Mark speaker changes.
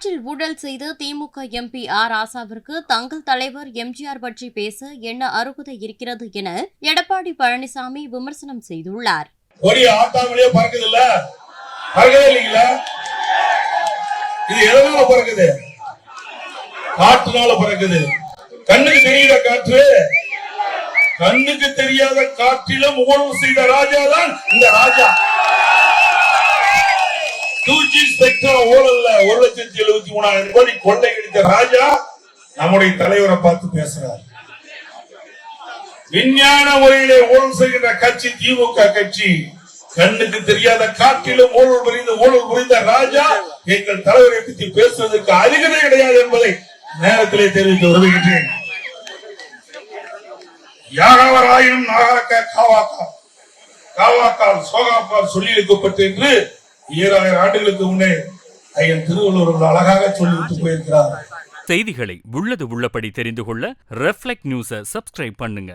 Speaker 1: ஆற்றில் ஊழல் செய்து திமுக எம்பி ஆர். ராசாவிற்கு தங்கள் தலைவர் எம்ஜிஆர் பற்றி பேச என்ன அருகதை இருக்கிறது என எடப்பாடி பழனிசாமி விமர்சனம் செய்துள்ளார்.
Speaker 2: இது எதனால பறக்குது? காற்றுனால பறக்குது. கண்ணுக்கு தெரியாத காற்று? கண்ணுக்கு தெரியாத காற்றிலும் உணவு செய்த ராஜா தான் இந்த ராஜா. டூ ஜி ஸ்பெக்ட்ரம் ஊழல்ல ஒரு லட்சத்தி எழுபத்தி மூணாயிரம் கோடி கொள்ளை கொள்ளையடித்த ராஜா நம்முடைய தலைவரை பார்த்து பேசுறார். விஞ்ஞான முறையிலே ஊழல் செய்கின்ற கட்சி திமுக கட்சி கண்ணுக்கு தெரியாத காட்டிலும் ஊழல் புரிந்த ஊழல் புரிந்த ராஜா எங்கள் தலைவரை பற்றி பேசுவதற்கு அருகதை கிடையாது என்பதை நேரத்திலே தெரிவித்து வருகின்றேன் யாராவராயினும் நாகாக்கா காவாக்கா காவாக்கால் சோகாப்பால் சொல்லி வைக்கப்பட்டு என்று ஈராயிரம் ஆண்டுகளுக்கு முன்னே ஐயன் திருவள்ளுவர் அழகாக சொல்லிவிட்டு போயிருக்கிறார்.
Speaker 3: செய்திகளை உள்ளது உள்ளபடி தெரிந்து கொள்ள ரெஃப்ளெக்ட் நியூஸை சப்ஸ்கிரைப் பண்ணுங்க.